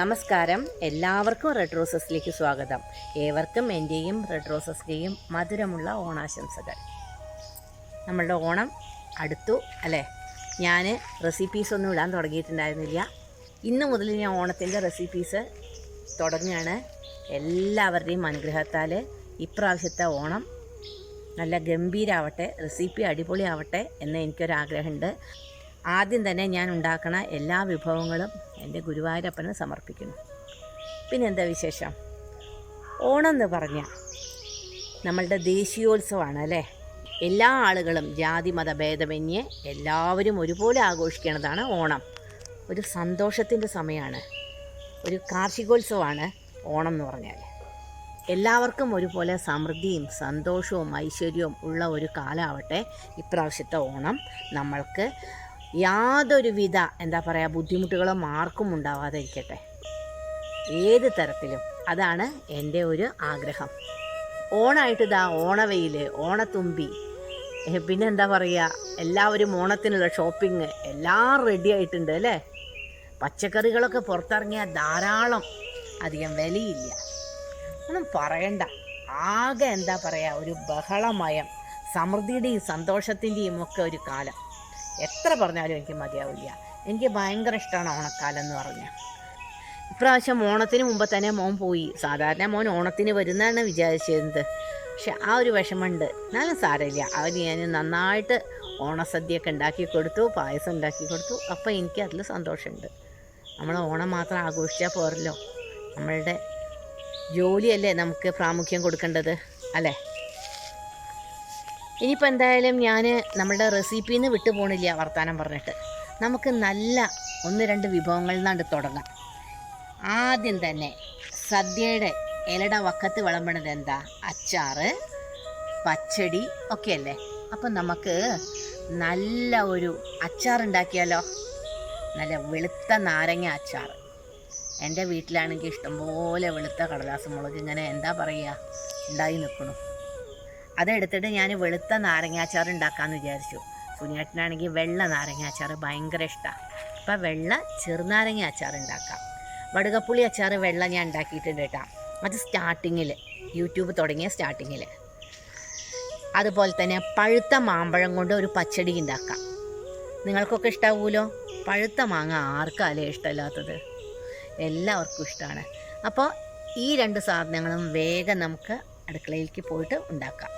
നമസ്കാരം. എല്ലാവർക്കും റെഡ് റോസസിലേക്ക് സ്വാഗതം. ഏവർക്കും എന്റെയും റെഡ് റോസസിന്റെയും മധുരമുള്ള ഓണാശംസകൾ. നമ്മളുടെ ഓണം അടുത്തു അല്ലേ? ഞാൻ റെസിപ്പീസ് ഒന്നും ഇടാൻ തുടങ്ങിയിട്ടുണ്ടായിരുന്നില്ല. ഇന്ന് മുതൽ ഞാൻ ഓണത്തിന്റെ റെസിപ്പീസ് തുടങ്ങുകയാണ് എല്ലാവരുടെയും അനുഗ്രഹത്താൽ ഇപ്രാവശ്യത്തെ ഓണം നല്ല ഗംഭീരാവട്ടെ റെസിപ്പി അടിപൊളിയാവട്ടെ എന്ന് എനിക്കൊരാഗ്രഹമുണ്ട്. ആദ്യം തന്നെ ഞാൻ ഉണ്ടാക്കണ എല്ലാ വിഭവങ്ങളും എന്റെ ഗുരുവായൂരപ്പന് സമർപ്പിക്കുന്നു. പിന്നെ എന്താ വിശേഷം? ഓണം എന്ന് പറഞ്ഞാൽ നമ്മളുടെ ദേശീയോത്സവമാണ് അല്ലേ? എല്ലാ ആളുകളും ജാതി മത ഭേദമന്യേ എല്ലാവരും ഒരുപോലെ ആഘോഷിക്കുന്നതാണ് ഓണം. ഒരു സന്തോഷത്തിന്റെ സമയമാണ്. ഒരു കാർഷികോത്സവമാണ് ഓണം എന്ന് പറഞ്ഞാൽ എല്ലാവർക്കും ഒരുപോലെ സമൃദ്ധിയും സന്തോഷവും ഐശ്വര്യവും ഉള്ള ഒരു കാലമാവട്ടെ ഇപ്രാവശ്യത്തെ ഓണം നമ്മൾക്ക് യാതൊരുവിധ എന്താ പറയുക മാർക്കും ഉണ്ടാവാതെ ഇരിക്കട്ടെ ഏത് തരത്തിലും അതാണ് എന്റെ ഒരു ആഗ്രഹം. ഓണായിട്ട് ഇതാ ഓണവെയിൽ ഓണത്തുമ്പി പിന്നെ എന്താ പറയുക എല്ലാവരും ഓണത്തിനുള്ള ഷോപ്പിംഗ് എല്ലാം റെഡി ആയിട്ടുണ്ട് അല്ലേ? പച്ചക്കറികളൊക്കെ പുറത്തിറങ്ങിയാൽ ധാരാളം അധികം വിലയില്ല. ഒന്നും പറയണ്ട. ആകെ എന്താ പറയുക ഒരു ബഹളമയം സമൃദ്ധിയുടെയും സന്തോഷത്തിന്റെയും ഒക്കെ ഒരു കാലം. എത്ര പറഞ്ഞാലും എനിക്ക് മതിയാവില്ല. എനിക്ക് ഭയങ്കര ഇഷ്ടമാണ് ഓണക്കാലം എന്ന് പറഞ്ഞാൽ ഇപ്രാവശ്യം ഓണത്തിന് മുമ്പ് തന്നെ മോൻ പോയി. സാധാരണ മോൻ ഓണത്തിന് വരുന്നതാണ് വിചാരിച്ചിരുന്നത് പക്ഷെ ആ ഒരു വിഷമമുണ്ട്. എന്നാലും സാരമില്ല. അവന് ഞാൻ നന്നായിട്ട് ഓണസദ്യയൊക്കെ ഉണ്ടാക്കി കൊടുത്തു പായസം ഉണ്ടാക്കി കൊടുത്തു. അപ്പോൾ എനിക്ക് അതിൽ സന്തോഷമുണ്ട്. നമ്മൾ ഓണം മാത്രം ആഘോഷിച്ചാൽ പോരല്ലോ. നമ്മളുടെ ജോലിയല്ലേ നമുക്ക് പ്രാമുഖ്യം കൊടുക്കേണ്ടത് അല്ലേ? ഇനിയിപ്പോൾ എന്തായാലും ഞാൻ നമ്മുടെ റെസിപ്പിയിൽ നിന്ന് വിട്ടു വർത്തമാനം പറഞ്ഞിട്ട്. നമുക്ക് നല്ല ഒന്ന് രണ്ട് വിഭവങ്ങളിൽ നിന്നാണ്ട് തുടങ്ങാം. ആദ്യം തന്നെ സദ്യയുടെ ഇലട വക്കത്ത് വിളമ്പണത് എന്താ? അച്ചാറ് പച്ചടി ഒക്കെയല്ലേ? അപ്പം നമുക്ക് നല്ല ഒരു അച്ചാർ ഉണ്ടാക്കിയാലോ? നല്ല വെളുത്ത നാരങ്ങ അച്ചാർ. എന്റെ വീട്ടിലാണെങ്കിൽ ഇഷ്ടംപോലെ വെളുത്ത കടലാസ് മുളക് ഇങ്ങനെ എന്താ പറയുക? ഉണ്ടായി നിൽക്കണു. അതെടുത്തിട്ട് ഞാൻ വെളുത്ത നാരങ്ങാച്ചാർ ഉണ്ടാക്കാമെന്ന് വിചാരിച്ചു. സുനിയേട്ടനാണെങ്കിൽ വെള്ള നാരങ്ങാച്ചാർ ഭയങ്കര ഇഷ്ടമാണ് അപ്പം വെള്ള ചെറുനാരങ്ങ അച്ചാർ ഉണ്ടാക്കാം. വടുകപ്പുളി അച്ചാർ വെള്ള ഞാൻ ഉണ്ടാക്കിയിട്ടുണ്ട് കേട്ടോ. അത് സ്റ്റാർട്ടിങ്ങിൽ യൂട്യൂബ് തുടങ്ങിയ സ്റ്റാർട്ടിങ്ങിൽ അതുപോലെ തന്നെ പഴുത്ത മാമ്പഴം കൊണ്ട് ഒരു പച്ചടി ഉണ്ടാക്കാം. നിങ്ങൾക്കൊക്കെ ഇഷ്ടാവൂലോ? പഴുത്ത മാങ്ങ ആർക്കല്ലേ ഇഷ്ടമില്ലാത്തത്? എല്ലാവർക്കും ഇഷ്ടമാണ് അപ്പോൾ ഈ രണ്ട് സാധനങ്ങളും വേഗം നമുക്ക് അടുക്കളയിലേക്ക് പോയിട്ട് ഉണ്ടാക്കാം.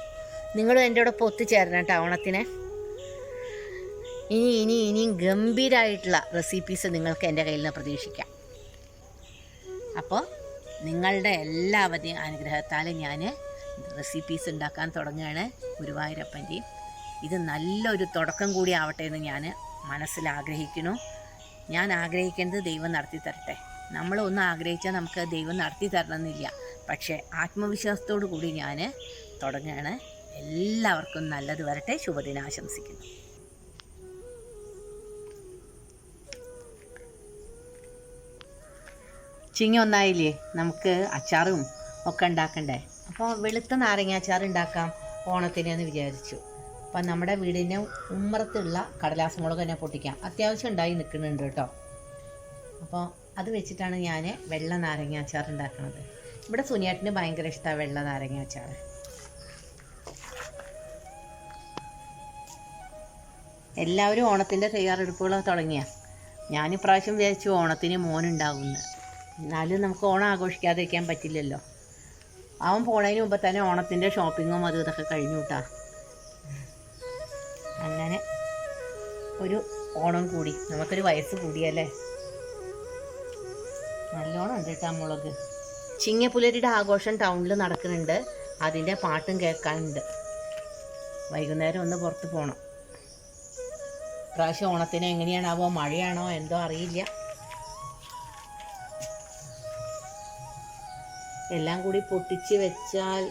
നിങ്ങളും എന്റെ കൂടെ ഒത്തുചേരണം കേട്ടോ ഓണത്തിന്. ഇനി ഇനി ഇനിയും ഗംഭീരമായിട്ടുള്ള റെസിപ്പീസ് നിങ്ങൾക്ക് എന്റെ കയ്യിൽ നിന്ന് പ്രതീക്ഷിക്കാം. അപ്പോൾ നിങ്ങളുടെ എല്ലാവരുടെയും അനുഗ്രഹത്താൽ ഞാൻ റെസിപ്പീസ് ഉണ്ടാക്കാൻ തുടങ്ങുകയാണ് ഗുരുവായൂരപ്പന്റെയും. ഇത് നല്ലൊരു തുടക്കം കൂടി ആവട്ടെ എന്ന് ഞാൻ മനസ്സിൽ ആഗ്രഹിക്കുന്നു. ഞാൻ ആഗ്രഹിക്കേണ്ടത് ദൈവം നടത്തി തരട്ടെ. നമ്മൾ ഒന്ന് ആഗ്രഹിച്ചാൽ നമുക്ക് ദൈവം നടത്തി തരണമെന്നില്ല. പക്ഷേ ആത്മവിശ്വാസത്തോടു കൂടി ഞാൻ തുടങ്ങുകയാണ്. എല്ലാവർക്കും നല്ലത് വരട്ടെ. ശുഭദിനം ആശംസിക്കുന്നു. ചിങ്ങ ഒന്നായില്ലേ? നമുക്ക് അച്ചാറും ഒക്കെ ഉണ്ടാക്കണ്ടേ? അപ്പോൾ വെളുത്ത നാരങ്ങ അച്ചാർ ഉണ്ടാക്കാം ഓണത്തിന് എന്ന് വിചാരിച്ചു. അപ്പം നമ്മുടെ വീടിന്റെ ഉമ്മറത്തുള്ള കടലാസ് മുളക് തന്നെ പൊട്ടിക്കാം. അത്യാവശ്യം ഉണ്ടായി നിൽക്കുന്നുണ്ട് കേട്ടോ. അപ്പോൾ അത് വെച്ചിട്ടാണ് ഞാൻ വെള്ള നാരങ്ങ അച്ചാർ ഉണ്ടാക്കുന്നത് ഇവിടെ സുനിയേട്ടന് ഭയങ്കര ഇഷ്ടമാണ് വെള്ള നാരങ്ങ അച്ചാർ എല്ലാവരും ഓണത്തിന്റെ തയ്യാറെടുപ്പുകൾ തുടങ്ങിയ. ഞാൻ ഇപ്രാവശ്യം വിചാരിച്ചു ഓണത്തിന് മോനുണ്ടാകുമെന്ന് എന്നാലും നമുക്ക് ഓണം ആഘോഷിക്കാതിരിക്കാൻ പറ്റില്ലല്ലോ. അവൻ പോണതിന് മുമ്പ് തന്നെ ഓണത്തിന്റെ ഷോപ്പിങ്ങും അതും ഇതൊക്കെ കഴിഞ്ഞു കൂട്ടാ അങ്ങനെ ഒരു ഓണം കൂടി. നമുക്കൊരു വയസ്സ് കൂടിയല്ലേ? നല്ലോണം ഉണ്ട് കേട്ടോ മുളക്. ചിങ്ങപ്പുലരിയുടെ ആഘോഷം ടൗണിൽ നടക്കുന്നുണ്ട്. അതിന്റെ പാട്ടും കേൾക്കാനുണ്ട്. വൈകുന്നേരം ഒന്ന് പുറത്ത് പോകണം പ്രാവശ്യം ഓണത്തിന് എങ്ങനെയാണാവോ മഴയാണോ എന്തോ അറിയില്ല. എല്ലാം കൂടി പൊട്ടിച്ച് വെച്ചാൽ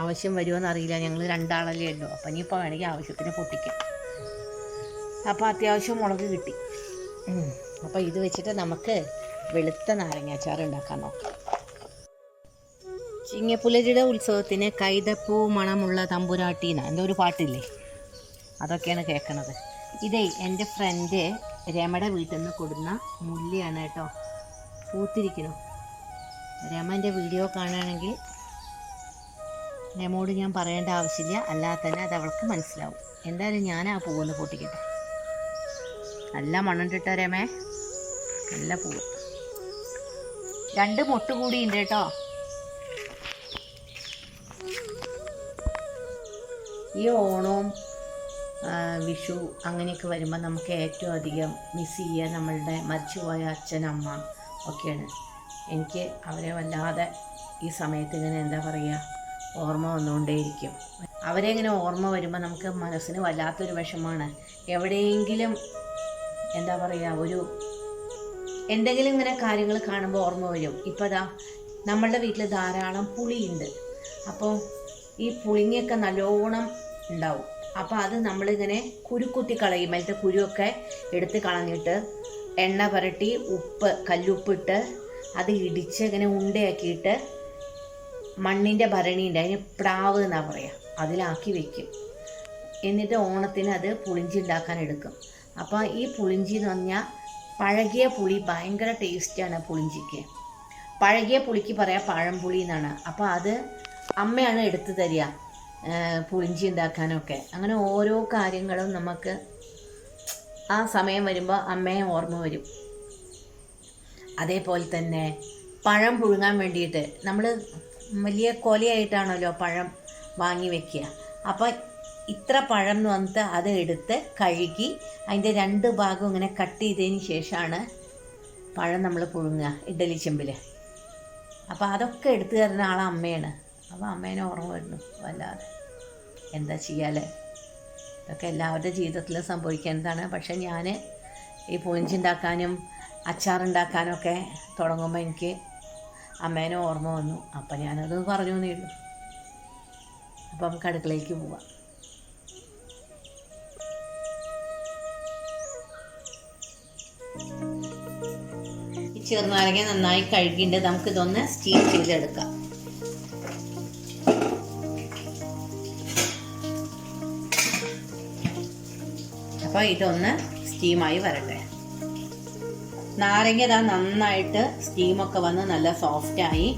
ആവശ്യം വരുമോ അറിയില്ല. ഞങ്ങൾ രണ്ടാളല്ലേ ഉള്ളൂ. അപ്പം ഇനിയിപ്പോൾ വേണമെങ്കിൽ ആവശ്യത്തിന് പൊട്ടിക്കാം. അപ്പോൾ അത്യാവശ്യം മുളക് കിട്ടി. അപ്പോൾ ഇത് വെച്ചിട്ട് നമുക്ക് വെളുത്ത നാരങ്ങാച്ചാർ ഉണ്ടാക്കാൻ നോക്കാം. ചിങ്ങപ്പുലരിയുടെ ഉത്സവത്തിന് കൈതപ്പൂ മണമുള്ള തമ്പുരാട്ടീന എന്തോ ഒരു പാട്ടില്ലേ? അതൊക്കെയാണ് കേൾക്കണത് ഇതേ എന്റെ ഫ്രണ്ട് രമയുടെ വീട്ടിൽ നിന്ന് കൊടുന്ന മുല്ലയാണ് കേട്ടോ. പൂത്തിരിക്കുന്നു. രമന്റെ വീഡിയോ കാണുകയാണെങ്കിൽ രമോട് ഞാൻ പറയേണ്ട ആവശ്യമില്ല. അല്ലാതെ തന്നെ അത് അവൾക്ക് മനസ്സിലാവും. എന്തായാലും ഞാൻ ആ പൂവൊന്ന് പൊട്ടിക്കട്ടെ. നല്ല മണ്ണുണ്ടിട്ടോ രമേ. നല്ല പൂവ്. രണ്ട് മൊട്ട് കൂടിയുണ്ട് കേട്ടോ. ഈ ഓണവും വിഷു അങ്ങനെയൊക്കെ വരുമ്പോൾ നമുക്ക് ഏറ്റവും അധികം മിസ് ചെയ്യുക നമ്മളുടെ മരിച്ചുപോയ അച്ഛൻ അമ്മ ഒക്കെയാണ്. എനിക്ക് അവരെ വല്ലാതെ ഈ സമയത്ത് ഇങ്ങനെ എന്താ പറയുക ഓർമ്മ വന്നുകൊണ്ടേയിരിക്കും അവരെ ഇങ്ങനെ ഓർമ്മ വരുമ്പോൾ നമുക്ക് മനസ്സിന് വല്ലാത്തൊരു വിഷമാണ്. എവിടെയെങ്കിലും എന്താ പറയുക ഒരു എന്തെങ്കിലും ഇങ്ങനെ കാര്യങ്ങൾ കാണുമ്പോൾ ഓർമ്മ വരും. ഇപ്പോൾ ദാ നമ്മളുടെ വീട്ടിൽ ധാരാളം പുളിയുണ്ട്. അപ്പോൾ ഈ പുളിങ്ങയൊക്കെ നല്ലോണം ഉണ്ടാവും. അപ്പോൾ അത് നമ്മളിങ്ങനെ കുരുക്കുത്തി കളയും. അതിലത്തെ കുരുവൊക്കെ എടുത്ത് കളഞ്ഞിട്ട് എണ്ണ പുരട്ടി ഉപ്പ് കല്ലുപ്പിട്ട് അത് ഇടിച്ച് ഇങ്ങനെ ഉണ്ടയാക്കിയിട്ട് മണ്ണിന്റെ ഭരണിയുണ്ട്. അതിന് പ്രാവ് എന്നാണ് പറയുക അതിലാക്കി വയ്ക്കും എന്നിട്ട് ഓണത്തിന് അത് പുളിഞ്ചി ഉണ്ടാക്കാൻ എടുക്കും. അപ്പോൾ ഈ പുളിഞ്ചി എന്ന് പറഞ്ഞാൽ പഴകിയ പുളി ഭയങ്കര ടേസ്റ്റാണ് പുളിഞ്ചിക്ക്. പഴകിയ പുളിക്ക് പറയാം പഴംപുളി എന്നാണ്. അപ്പോൾ അത് അമ്മയാണ് എടുത്തു തരിക. പുളിഞ്ചി ഉണ്ടാക്കാനൊക്കെ. അങ്ങനെ ഓരോ കാര്യങ്ങളും നമുക്ക് ആ സമയം വരുമ്പോൾ അമ്മയെ ഓർമ്മ വരും. അതേപോലെ തന്നെ പഴം പുഴുങ്ങാൻ വേണ്ടിയിട്ട് നമ്മൾ വലിയ കൊലയായിട്ടാണല്ലോ പഴം വാങ്ങി വെക്കുക. അപ്പോൾ ഇത്ര പഴം എന്ന് വന്നിട്ട് അത് എടുത്ത് കഴുകി അതിന്റെ രണ്ട് ഭാഗം ഇങ്ങനെ കട്ട് ചെയ്തതിന് ശേഷമാണ് പഴം നമ്മൾ പുഴുങ്ങുക ഇഡലി ചെമ്പിൽ അപ്പോൾ അതൊക്കെ എടുത്തു തരുന്ന ആളെ അമ്മയാണ്. അപ്പോൾ അമ്മേനെ ഓർമ്മ വരുന്നു വല്ലാതെ. എന്താ ചെയ്യാലേ ഇതൊക്കെ എല്ലാവരുടെ ജീവിതത്തിൽ സംഭവിക്കേണ്ടതാണ്. പക്ഷേ ഞാൻ ഈ പൂഞ്ചുണ്ടാക്കാനും അച്ചാറുണ്ടാക്കാനൊക്കെ തുടങ്ങുമ്പോൾ എനിക്ക് അമ്മേനെ ഓർമ്മ വന്നു. അപ്പം ഞാനത് പറഞ്ഞു ഉള്ളൂ. അപ്പം നമുക്ക് അടുക്കളയിലേക്ക് പോവാം ചെറുനാരങ്ങ നന്നായി കഴുകിയിട്ട് നമുക്കിതൊന്ന് സ്റ്റീം ചെയ്തെടുക്കാം. ഇതൊന്ന് സ്റ്റീമായി വരട്ടെ. നാരങ്ങ നന്നായിട്ട് സ്റ്റീമൊക്കെ വന്ന് നല്ല സോഫ്റ്റായി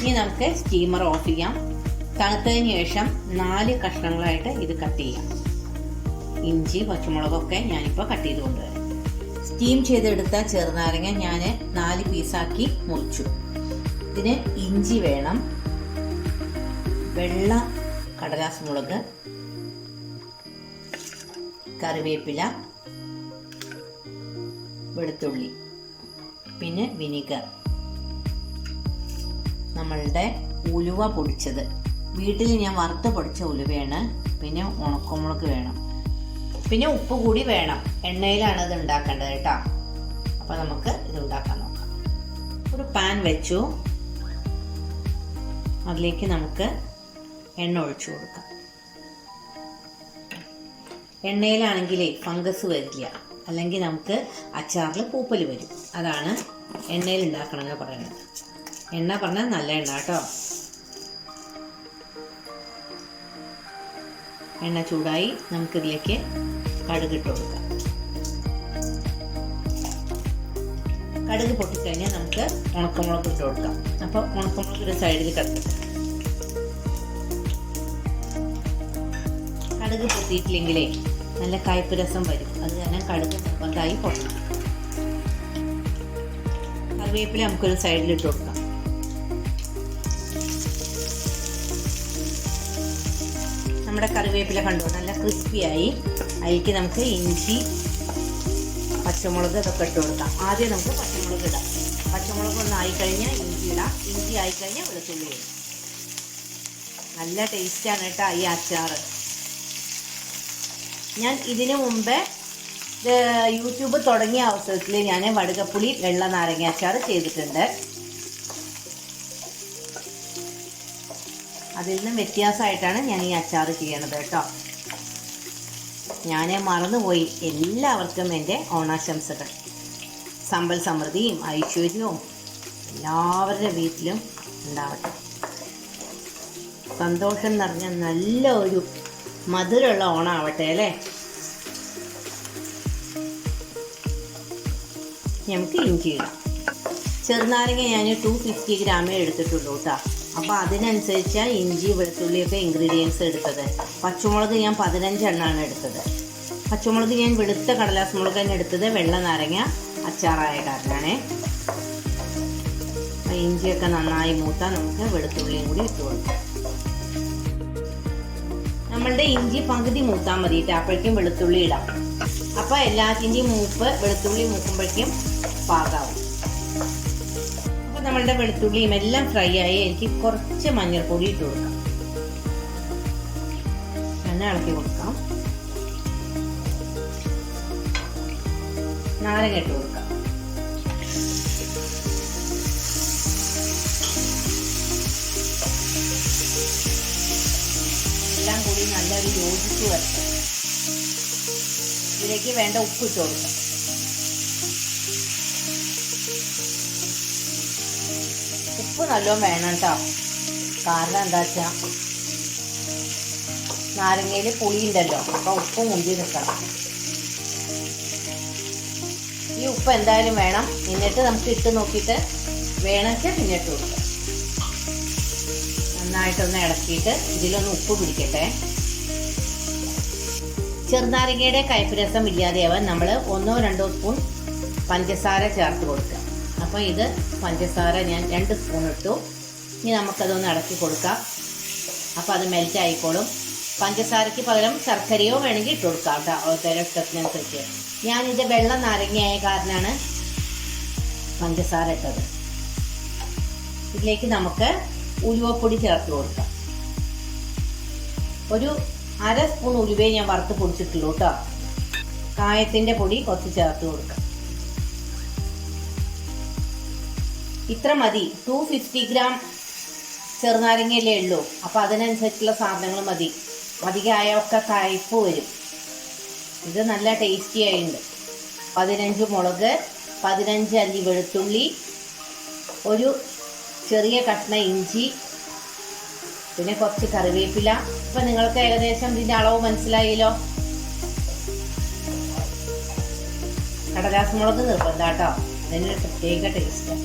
ഇനി നമുക്ക് സ്റ്റീമർ ഓഫ് ചെയ്യാം. തണുത്തതിന് ശേഷം നാല് കഷ്ണങ്ങളായിട്ട് ഇത് കട്ട് ചെയ്യാം. ഇഞ്ചി പച്ചമുളകൊക്കെ ഞാനിപ്പോൾ കട്ട് ചെയ്ത് കൊണ്ടുവരാം. സ്റ്റീം ചെയ്തെടുത്ത ചെറുനാരങ്ങ ഞാൻ നാല് പീസാക്കി മുറിച്ചു. ഇതിന് ഇഞ്ചി വേണം. വെള്ള കടലാസ് മുളക് കറിവേപ്പില വെളുത്തുള്ളി പിന്നെ വിനിഗർ. നമ്മളുടെ ഉലുവ പൊടിച്ചത്. വീട്ടിൽ ഞാൻ വറുത്ത് പൊടിച്ച ഉലുവയാണ്. പിന്നെ ഉണക്കമുളക് വേണം. പിന്നെ ഉപ്പ് കൂടി വേണം. എണ്ണയിലാണ് ഇത് ഉണ്ടാക്കേണ്ടത് കേട്ടോ. അപ്പോൾ നമുക്ക് ഇത് ഉണ്ടാക്കാൻ നോക്കാം. ഒരു പാൻ വെച്ചു. അതിലേക്ക് നമുക്ക് എണ്ണ ഒഴിച്ചു കൊടുക്കാം. എണ്ണയിലാണെങ്കിലേ ഫംഗസ് വരില്ല. അല്ലെങ്കിൽ നമുക്ക് അച്ചാറിൽ പൂപ്പൽ വരും. അതാണ് എണ്ണയിൽ ഉണ്ടാക്കണമെന്ന് പറയുന്നത്. എണ്ണ പറഞ്ഞാൽ നല്ല എണ്ണ കേട്ടോ. എണ്ണ ചൂടായി നമുക്കിതിലേക്ക് കടുകിട്ട് കൊടുക്കാം. കടുക് പൊട്ടിക്കഴിഞ്ഞാൽ നമുക്ക് ഉണക്കമുളക് ഇട്ട് കൊടുക്കാം. അപ്പോൾ ഉണക്കമുളക് ഒരു സൈഡിൽ കിടക്കട്ടെ കടുക് പൊട്ടിയിട്ടില്ലെങ്കിലേ നല്ല കയ്പ്പ് രസം വരും. അത് കാരണം കടുക് നിർബന്ധമായി പൊട്ടണം. കറിവേപ്പില നമുക്കൊരു സൈഡിലിട്ട് കൊടുക്കാം. നമ്മുടെ കറിവേപ്പില കണ്ടോ? നല്ല ക്രിസ്പിയായി അതിലേക്ക് നമുക്ക് ഇഞ്ചി പച്ചമുളക് ഇതൊക്കെ ഇട്ട് കൊടുക്കാം. ആദ്യം നമുക്ക് പച്ചമുളക് ഇടാം. പച്ചമുളക് ഒന്ന് ആയിക്കഴിഞ്ഞാൽ ഇഞ്ചി ഇടാം. ഇഞ്ചി ആയിക്കഴിഞ്ഞാൽ വെളുത്തുള്ളി ഇടാം. നല്ല ടേസ്റ്റാണ് കേട്ടോ ഈ അച്ചാറ്. ഞാൻ ഇതിനു മുമ്പേ യൂട്യൂബ് തുടങ്ങിയ അവസരത്തിൽ ഞാൻ വടുകപ്പുളി വെള്ള നാരങ്ങ അച്ചാർ ചെയ്തിട്ടുണ്ട്. അതിൽ നിന്നും വ്യത്യാസമായിട്ടാണ് ഞാൻ ഈ അച്ചാർ ചെയ്യണത് കേട്ടോ. ഞാൻ മറന്നുപോയി. എല്ലാവർക്കും എന്റെ ഓണാശംസകൾ. സമ്പൽ സമൃദ്ധിയും ഐശ്വര്യവും എല്ലാവരുടെ വീട്ടിലും ഉണ്ടാവട്ടെ. സന്തോഷം നിറഞ്ഞ നല്ല ഒരു മധുരമുള്ള ഓണാവട്ടെ അല്ലേ? നമുക്ക് ഇഞ്ചി ഇടാം. ചെറുനാരങ്ങ ഞാൻ ടു ഫിഫ്റ്റി ഗ്രാമേ എടുത്തിട്ടുള്ളൂ കേട്ടോ അപ്പോൾ അതിനനുസരിച്ചാണ് ഇഞ്ചി വെളുത്തുള്ളിയൊക്കെ ഇൻഗ്രീഡിയൻസ് എടുത്തത്. പച്ചമുളക് ഞാൻ പതിനഞ്ചെണ്ണമാണ് എടുത്തത്. പച്ചമുളക് ഞാൻ വെളുത്ത കടലാസ് മുളക് തന്നെ എടുത്തത്. വെള്ള നാരങ്ങ അച്ചാറായ കാരണമാണേ ഇഞ്ചിയൊക്കെ നന്നായി മൂത്താൽ നമുക്ക് വെളുത്തുള്ളിയും കൂടി ഇട്ട് കൊടുക്കാം. നമ്മളുടെ ഇഞ്ചി പകുതി മൂത്താൽ മതി കേട്ടോ അപ്പോഴേക്കും വെളുത്തുള്ളി ഇടാം. അപ്പോൾ എല്ലാത്തിന്റെയും മൂപ്പ് വെളുത്തുള്ളി മൂക്കുമ്പോഴേക്കും പാകാവും. അപ്പോൾ നമ്മളുടെ വെളുത്തുള്ളിയും എല്ലാം ഫ്രൈ ആയി എനിക്ക് കുറച്ച് മഞ്ഞൾപ്പൊടി ഇട്ട് കൊടുക്കാം. എണ്ണ ഇളക്കി കൊടുക്കാം. നാരങ്ങ ഇട്ട് കൊടുക്കാം. കൂടി നല്ലൊരു യോജിച്ച് വരട്ടെ. ഇതിലേക്ക് വേണ്ട ഉപ്പ് ഇട്ട് കൊടുക്കാം. ഉപ്പ് നല്ലോണം വേണം കേട്ടോ കാരണം എന്താ വെച്ചാൽ നാരങ്ങയിൽ പുളി ഉണ്ടല്ലോ അപ്പോൾ ഉപ്പ് മുന്തി നിൽക്കണം. ഈ ഉപ്പ് എന്തായാലും വേണം. എന്നിട്ട് നമുക്ക് ഇട്ട് നോക്കിയിട്ട് വേണമെങ്കിൽ പിന്നെ ഇട്ട് കൊടുക്കാം. നന്നായിട്ടൊന്ന് ഇളക്കിയിട്ട് ഇതിലൊന്ന് ഉപ്പ് പിടിക്കട്ടെ. ചെറുനാരങ്ങയുടെ കയ്പ്പ് രസം ഇല്ലാതെയാവാൻ നമ്മൾ ഒന്നോ രണ്ടോ സ്പൂൺ പഞ്ചസാര ചേർത്ത് കൊടുക്കുക. അപ്പോൾ ഇത് പഞ്ചസാര ഞാൻ രണ്ട് സ്പൂൺ ഇട്ടു. ഇനി നമുക്കതൊന്ന് ഇളക്കി കൊടുക്കാം. അപ്പോൾ അത് മെൽറ്റ് ആയിക്കോളും പഞ്ചസാരയ്ക്ക് പകരം ശർക്കരയോ വേണമെങ്കിൽ ഇട്ട് കൊടുക്കാം കേട്ടോ ഓരോരുത്തരുടെ ഇഷ്ടത്തിനനുസരിച്ച്. ഞാനിത് വെള്ള നാരങ്ങയായ കാരണമാണ് പഞ്ചസാര ഇട്ടത്. ഇതിലേക്ക് നമുക്ക് ഉലുവപ്പൊടി ചേർത്ത് കൊടുക്കാം. ഒരു അര സ്പൂൺ ഉലുവയെ ഞാൻ വറുത്ത് പൊടിച്ചിട്ടുള്ളൂ കേട്ടോ കായത്തിന്റെ പൊടി കുറച്ച് ചേർത്ത് കൊടുക്കാം. ഇത്ര മതി. ടു ഫിഫ്റ്റി ഗ്രാം ചെറുനാരങ്ങയല്ലേ ഉള്ളൂ. അപ്പോൾ അതിനനുസരിച്ചുള്ള സാധനങ്ങൾ മതി. അധികമായ ഒക്കെ കയ്പ്പ് വരും. ഇത് നല്ല ടേസ്റ്റി ആയിട്ടുണ്ട് പതിനഞ്ച് മുളക് പതിനഞ്ച് അല്ലി വെളുത്തുള്ളി ഒരു ചെറിയ കഷ്ണ ഇഞ്ചി പിന്നെ കുറച്ച് കറിവേപ്പില. ഇപ്പം നിങ്ങൾക്ക് ഏകദേശം ഇതിന്റെ അളവ് മനസ്സിലായല്ലോ? കടലാസ് മുളക് നിർബന്ധാട്ടോ അതിനൊരു പ്രത്യേക ടേസ്റ്റ്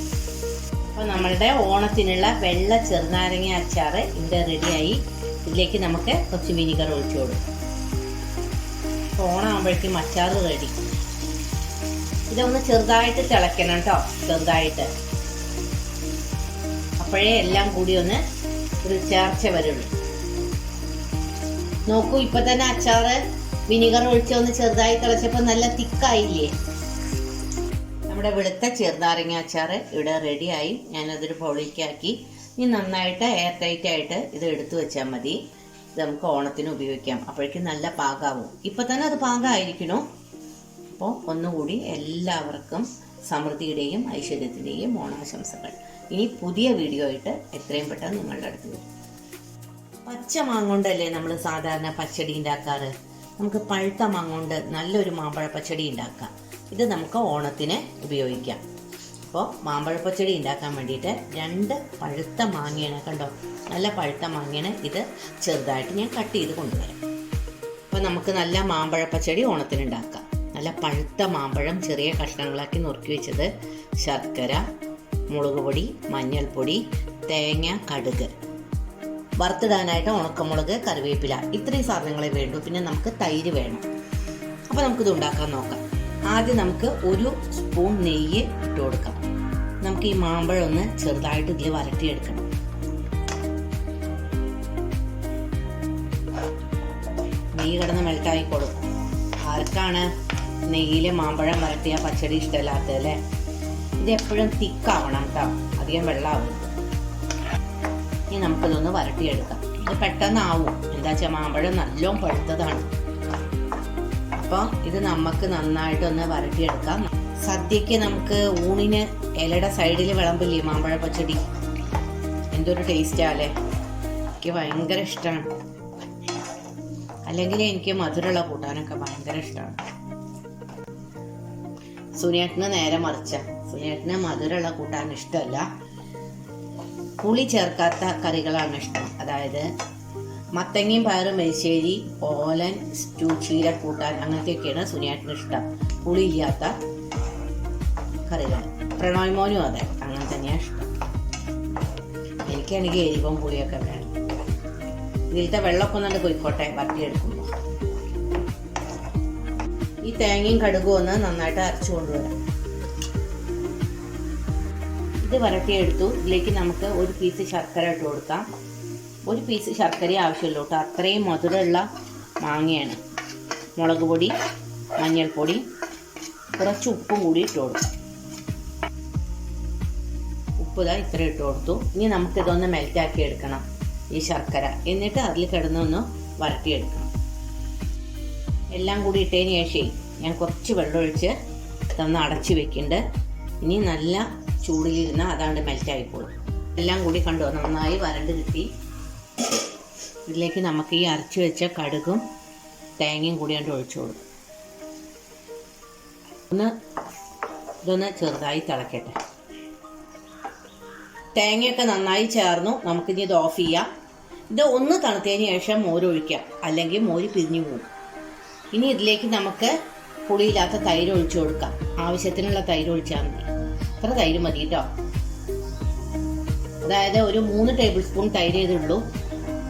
അപ്പോൾ നമ്മളുടെ ഓണത്തിനുള്ള വെള്ള ചെറുനാരങ്ങ അച്ചാർ ഇവിടെ റെഡിയായി ഇതിലേക്ക് നമുക്ക് കുറച്ച് വിനിഗർ ഒഴിച്ചു കൊടുക്കും. അപ്പോൾ ഓണമാകുമ്പോഴേക്കും അച്ചാർ റെഡി ഇതൊന്ന് ചെറുതായിട്ട് തിളയ്ക്കണം കേട്ടോ ചെറുതായിട്ട്. അപ്പോഴേ എല്ലാം കൂടി ഒന്ന് ഒരു ചേർച്ച വരുള്ളൂ. നോക്കൂ ഇപ്പൊ തന്നെ അച്ചാറ് വിനിഗർ ഒഴിച്ചൊന്ന് ചെറുതായി തിളച്ചപ്പോൾ നല്ല തിക്കായില്ലേ? നമ്മുടെ വെളുത്ത ചെറുനാരങ്ങ അച്ചാറ് ഇവിടെ റെഡിയായി ഞാനതൊരു പൊളിക്കാക്കി ഇനി നന്നായിട്ട് എയർ ടൈറ്റ് ആയിട്ട് ഇത് എടുത്തു വെച്ചാൽ മതി. ഇത് നമുക്ക് ഓണത്തിന് ഉപയോഗിക്കാം. അപ്പോഴേക്കും നല്ല പാകാവും. ഇപ്പൊ തന്നെ അത് പാകമായിരിക്കണോ അപ്പോൾ ഒന്നുകൂടി എല്ലാവർക്കും സമൃദ്ധിയുടെയും ഐശ്വര്യത്തിന്റെയും ഓണാശംസകൾ. ഇനി പുതിയ വീഡിയോ ആയിട്ട് എത്രയും പെട്ടെന്ന് നിങ്ങളുടെ അടുത്ത് വരും. പച്ച മാങ്ങ കൊണ്ടല്ലേ നമ്മൾ സാധാരണ പച്ചടി ഉണ്ടാക്കാറ്? നമുക്ക് പഴുത്ത മാങ്ങ കൊണ്ട് നല്ലൊരു മാമ്പഴ പച്ചടി ഉണ്ടാക്കാം. ഇത് നമുക്ക് ഓണത്തിന് ഉപയോഗിക്കാം. അപ്പോൾ മാമ്പഴ പച്ചടി ഉണ്ടാക്കാൻ വേണ്ടിയിട്ട് രണ്ട് പഴുത്ത മാങ്ങയാണ് കണ്ടോ? നല്ല പഴുത്ത മാങ്ങയാണ് ഇത് ചെറുതായിട്ട് ഞാൻ കട്ട് ചെയ്ത് കൊണ്ടുവരാം. അപ്പോൾ നമുക്ക് നല്ല മാമ്പഴ പച്ചടി ഓണത്തിന് ഉണ്ടാക്കാം നല്ല പഴുത്ത മാമ്പഴം ചെറിയ കഷ്ണങ്ങളാക്കി നുറുക്കി വെച്ചത് ശർക്കര മുളക് പൊടി മഞ്ഞൾപ്പൊടി തേങ്ങ കടുക്. വറുത്തിടാനായിട്ട് ഉണക്കമുളക് കറിവേപ്പില. ഇത്രയും സാധനങ്ങളെ വേണ്ടൂ. പിന്നെ നമുക്ക് തൈര് വേണം. അപ്പോൾ നമുക്കിത് ഉണ്ടാക്കാൻ നോക്കാം. ആദ്യം നമുക്ക് ഒരു സ്പൂൺ നെയ്യ് ഇട്ട് കൊടുക്കാം. നമുക്ക് ഈ മാമ്പഴം ഒന്ന് ചെറുതായിട്ട് ഇതിൽ വരട്ടിയെടുക്കണം. നെയ്യ് കിടന്ന് മെൽട്ടായിക്കോളും ആർക്കാണ് നെയ്യിലെ മാമ്പഴം വരട്ടിയ പച്ചടി ഇഷ്ടമല്ലാത്തത് അല്ലേ? ഇത് എപ്പോഴും തിക്കാവണം കേട്ടോ. അധികം വെള്ളമാവും ഇനി നമുക്കിതൊന്ന് വരട്ടിയെടുക്കാം. ഇത് പെട്ടെന്നാവും. എന്താ വെച്ചാൽ മാമ്പഴം നല്ലോണം പഴുത്തതാണ്. അപ്പോൾ ഇത് നമുക്ക് നന്നായിട്ടൊന്ന് വരട്ടിയെടുക്കാം. സദ്യക്ക് നമുക്ക് ഊണിന് ഇലയുടെ സൈഡിൽ വിളമ്പില്ലേ മാമ്പഴ പച്ചടി? എന്തൊരു ടേസ്റ്റാല്ലേ എനിക്ക് ഭയങ്കര ഇഷ്ടമാണ് അല്ലെങ്കിൽ എനിക്ക് മധുരമുള്ള കൂട്ടാനൊക്കെ ഭയങ്കര ഇഷ്ടമാണ് സുനിയേട്ടന് നേരെ മറിച്ച. സുനിയേട്ടന് മധുരമുള്ള കൂട്ടാൻ ഇഷ്ടമല്ല. പുളി ചേർക്കാത്ത കറികളാണ് ഇഷ്ടം. അതായത് മത്തങ്ങയും പയറും മെരിശ്ശേരി ഓലൻ സ്റ്റൂ ചീര കൂട്ടാൻ അങ്ങനത്തെയൊക്കെയാണ് സുനിയാട്ടിന് ഇഷ്ടം. പുളിയില്ലാത്ത കറികൾ പ്രണോയ് മോനും അതെ അങ്ങനെ തന്നെയാണ് ഇഷ്ടം. എനിക്കാണെങ്കിൽ എരിവും പുളിയൊക്കെ വേണം. ഇതിലത്തെ വെള്ളമൊക്കെ ഒന്നുകൊണ്ട് പോയിക്കോട്ടെ വറ്റിയെടുക്കുമ്പോൾ ഈ തേങ്ങയും കടുകും ഒന്ന് നന്നായിട്ട് അരച്ചു കൊണ്ടുവരാം ഇത് വരട്ടിയെടുത്തു ഇതിലേക്ക് നമുക്ക് ഒരു പീസ് ശർക്കര ഇട്ട് കൊടുക്കാം. ഒരു പീസ് ശർക്കര ആവശ്യമുള്ളൂ കേട്ടോ. അത്രയും മധുരമുള്ള മാങ്ങയാണ്. മുളക് പൊടി മഞ്ഞൾപ്പൊടി കുറച്ച് ഉപ്പും കൂടി ഇട്ട് കൊടുക്കാം. ഉപ്പ് ഇതാ ഇത്ര ഇട്ട് കൊടുത്തു. ഇനി നമുക്കിതൊന്ന് മെൽറ്റാക്കി എടുക്കണം ഈ ശർക്കര. എന്നിട്ട് അതിൽ കിടന്നൊന്ന് വരട്ടിയെടുക്കണം എല്ലാം കൂടി ഇട്ടതിന് ശേഷം ഞാൻ കുറച്ച് വെള്ളമൊഴിച്ച് ഇതൊന്ന് അടച്ച് വെക്കുന്നുണ്ട് ഇനി നല്ല ചൂടിലിരുന്ന് അതാണ്ട് മെൽറ്റായിക്കോളും എല്ലാം കൂടി കണ്ടോ? നന്നായി വരണ്ട് കിട്ടി. ഇതിലേക്ക് നമുക്ക് ഈ അരച്ച് വെച്ച കടുകും തേങ്ങയും കൂടി കൊണ്ട് ഒഴിച്ചു കൊടുക്കും. ഒന്ന് ഇതൊന്ന് ചെറുതായി തിളക്കട്ടെ. തേങ്ങയൊക്കെ നന്നായി ചേർന്നു. നമുക്കിനി ഇത് ഓഫ് ചെയ്യാം. ഇത് ഒന്ന് തണുത്തതിന് ശേഷം മോരൊഴിക്കാം അല്ലെങ്കിൽ മോര് പിരിഞ്ഞു പോകും. ഇനി ഇതിലേക്ക് നമുക്ക് പുളിയില്ലാത്ത തൈര് ഒഴിച്ചു കൊടുക്കാം. ആവശ്യത്തിനുള്ള തൈര് ഒഴിച്ചാൽ മതി. അത്ര തൈര് മതി കേട്ടോ. അതായത് ഒരു മൂന്ന് ടേബിൾ സ്പൂൺ തൈര് ചെയ്തുള്ളൂ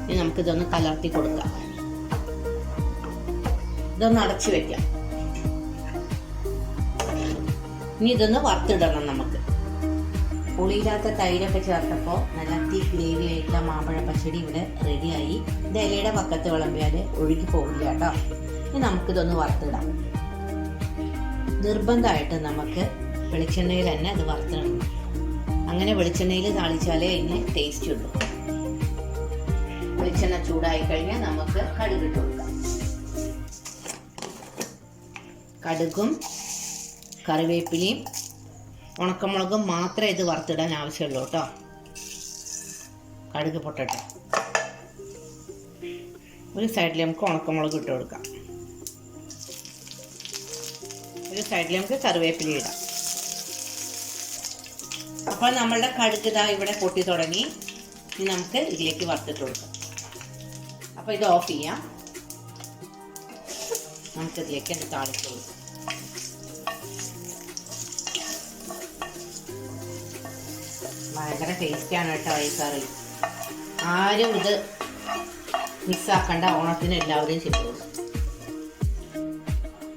ഇനി നമുക്ക് ഇതൊന്ന് കലർത്തി കൊടുക്കാം. ഇതൊന്ന് അടച്ചു വെക്കാം. ഇനി ഇതൊന്ന് വറുത്തിടണം നമുക്ക്. പുളിയില്ലാത്ത തൈരൊക്കെ ചേർത്തപ്പോൾ നല്ല തീ ഗ്രേവി ആയിട്ടുള്ള മാമ്പഴ പച്ചടി ഇവിടെ റെഡിയായി ഇത് ഇലയുടെ പക്കത്ത് വിളമ്പിയാൽ ഒഴുകി പോകില്ല കേട്ടോ. ഇനി നമുക്കിതൊന്ന് വറുത്തിടാം. നിർബന്ധമായിട്ട് നമുക്ക് വെളിച്ചെണ്ണയിൽ തന്നെ അത് വറുത്തിടണം അങ്ങനെ വെളിച്ചെണ്ണയിൽ താളിച്ചാലേ അതിന് ടേസ്റ്റ് ഉള്ളൂ. വെളിച്ചെണ്ണ ചൂടായി കഴിഞ്ഞാൽ നമുക്ക് കടുക് ഇട്ട് കൊടുക്കാം. കടുകും കറിവേപ്പിലയും ഉണക്കമുളകും മാത്രമേ ഇത് വറുത്തിടാൻ ആവശ്യമുള്ളൂ കേട്ടോ. കടുക് പൊട്ടട്ടെ. ഒരു സൈഡിൽ നമുക്ക് ഉണക്കമുളക് ഇട്ട് കൊടുക്കാം. ഒരു സൈഡിൽ നമുക്ക് കറിവേപ്പില ഇടാം. അപ്പോൾ നമ്മളുടെ കടുക് ഇതാ ഇവിടെ പൊട്ടി തുടങ്ങി. ഇനി നമുക്ക് ഇതിലേക്ക് വറുത്തിട്ട് കൊടുക്കാം. അപ്പോൾ ഇത് ഓഫ് ചെയ്യാം. നമുക്ക് ഇതിലേക്ക് ഒന്ന് താളിച്ച് കൊടുക്കാം. ഭയങ്കര ടേസ്റ്റാണ് കേട്ടോ ഈ കറി. ആരും ഇത് മിസ്സാക്കണ്ട ഓണത്തിന് എല്ലാവരും ചെയ്തു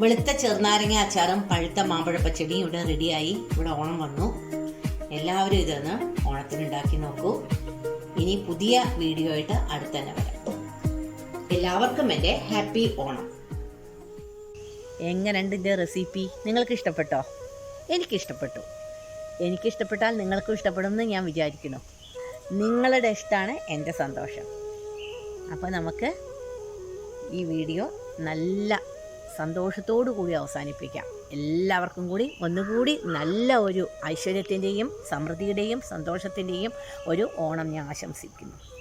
വെളുത്ത ചെറുനാരങ്ങ അച്ചാറും പഴുത്ത മാമ്പഴ പച്ചടിയും ഇവിടെ റെഡിയായി ഇവിടെ ഓണം വന്നു. എല്ലാവരും ഇതൊന്ന് ഓണത്തിനുണ്ടാക്കി നോക്കൂ. ഇനി പുതിയ വീഡിയോ ആയിട്ട് അടുത്തന്നെ വരാം. എല്ലാവർക്കും എന്റെ ഹാപ്പി ഓണം. എങ്ങനെയുണ്ട് ഇതിന്റെ റെസിപ്പി? നിങ്ങൾക്ക് ഇഷ്ടപ്പെട്ടോ? എനിക്കിഷ്ടപ്പെട്ടു. എനിക്കിഷ്ടപ്പെട്ടാൽ നിങ്ങൾക്കും ഇഷ്ടപ്പെടുമെന്ന് ഞാൻ വിചാരിക്കുന്നു. നിങ്ങളുടെ ഇഷ്ടമാണ് എന്റെ സന്തോഷം. അപ്പോൾ നമുക്ക് ഈ വീഡിയോ നല്ല സന്തോഷത്തോടു കൂടി അവസാനിപ്പിക്കാം. എല്ലാവർക്കും കൂടി ഒന്നുകൂടി നല്ല ഒരു ഐശ്വര്യത്തിന്റെയും സമൃദ്ധിയുടെയും സന്തോഷത്തിന്റെയും ഒരു ഓണം ഞാൻ ആശംസിക്കുന്നു.